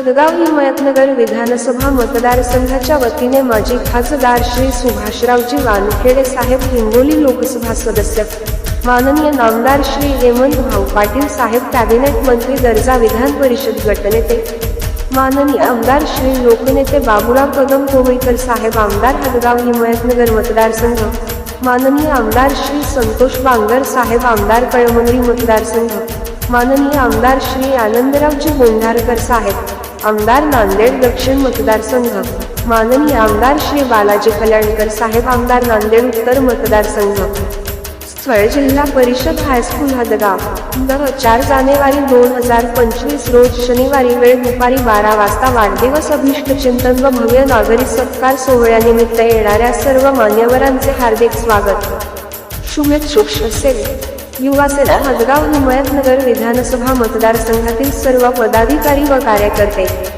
हदगाव हिमायतनगर विधानसभा मतदारसंघाच्या वतीने माजी खासदार श्री सुभाषरावजी वानखेडे साहेब हिंगोली लोकसभा सदस्य माननीय नामदार श्री हेमंत भाऊ पाटील साहेब कॅबिनेट मंत्री दर्जा विधान परिषद गटनेते माननीय आमदार श्री लोकनेते बाबुराव कदम कोवळीकर साहेब आमदार हदगाव हिमायतनगर मतदारसंघ माननीय आमदार श्री संतोष बांगर साहेब आमदार कळमनुरी मतदारसंघ माननीय आमदार श्री आनंदरावजी बोंढारकर साहेब आमदार नांदेड दक्षिण मतदारसंघ. माननीय आमदार श्री बालाजी कल्याणकर साहेब आमदार नांदेड उत्तर मतदारसंघ. स्थळ जिल्हा परिषद हायस्कूल हदगाव दर चार जानेवारी दोन हजार पंचवीस रोज शनिवारी वेळ दुपारी बारा वाजता वाढदिवस अभिष्ट चिंतन व भव्य नागरी सत्कार सोहळ्यानिमित्त येणाऱ्या सर्व मान्यवरांचे हार्दिक स्वागत. शुभेच्छुक असेल. युवासेना हदगाव हिमायतनगर विधानसभा मतदारसंघातील सर्व पदाधिकारी व कार्यकर्ते